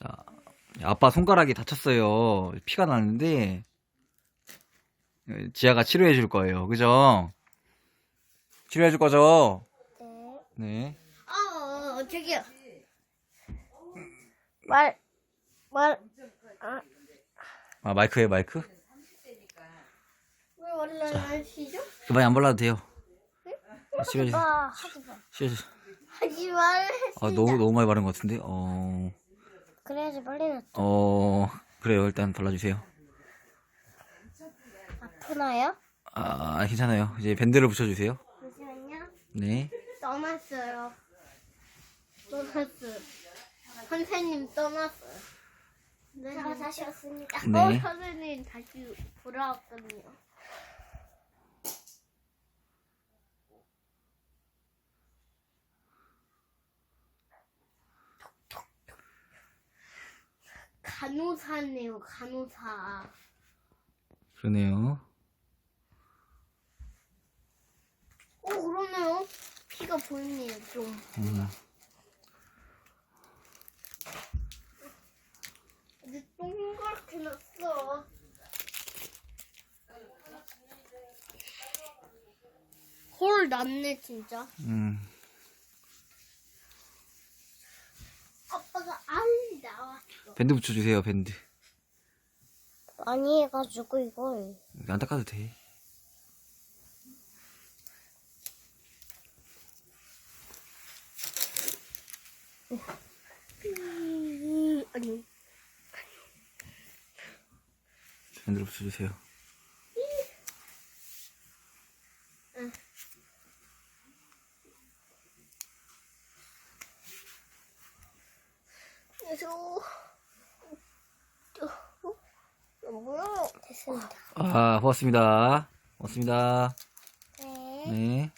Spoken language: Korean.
자, 아빠 손가락이 다쳤어요. 피가 나는데, 지아가 치료해 줄 거예요. 그죠? 치료해 줄 거죠? 네. 네. 어, 어, 저기요. 말, 말, 아, 아, 마이크에 마이크? 왜 원래 안 쉬죠? 많이 안 발라도 돼요. 치료해 주세요. 아, 하지 마. 치료해 주세요. 하지 말. 아, 너무, 너무 많이 바른 것 같은데? 어, 그래야지 빨리 나. 어, 그래요. 일단 발라주세요. 아프나요? 아, 괜찮아요. 이제 밴드를 붙여주세요. 잠시만요. 네. 떠났어요. 떠났어요. 선생님 떠났어요. 네. 왔습니다. 네. 어, 선생님 다시 돌아왔거든요. 간호사네요, 간호사. 그러네요. 어, 그러네요. 피가 보이네요, 좀. 음, 근데 동그랗게 났어. 홀 났네, 진짜. 음. 아빠가 나왔어. 밴드 붙여주세요, 밴드. 많이 해가지고, 이걸. 안 닦아도 돼. 음, 아니. 밴드를 붙여주세요. 어, 뭐야? 됐습니다. 아, 고맙습니다. 고맙습니다. 네. 네.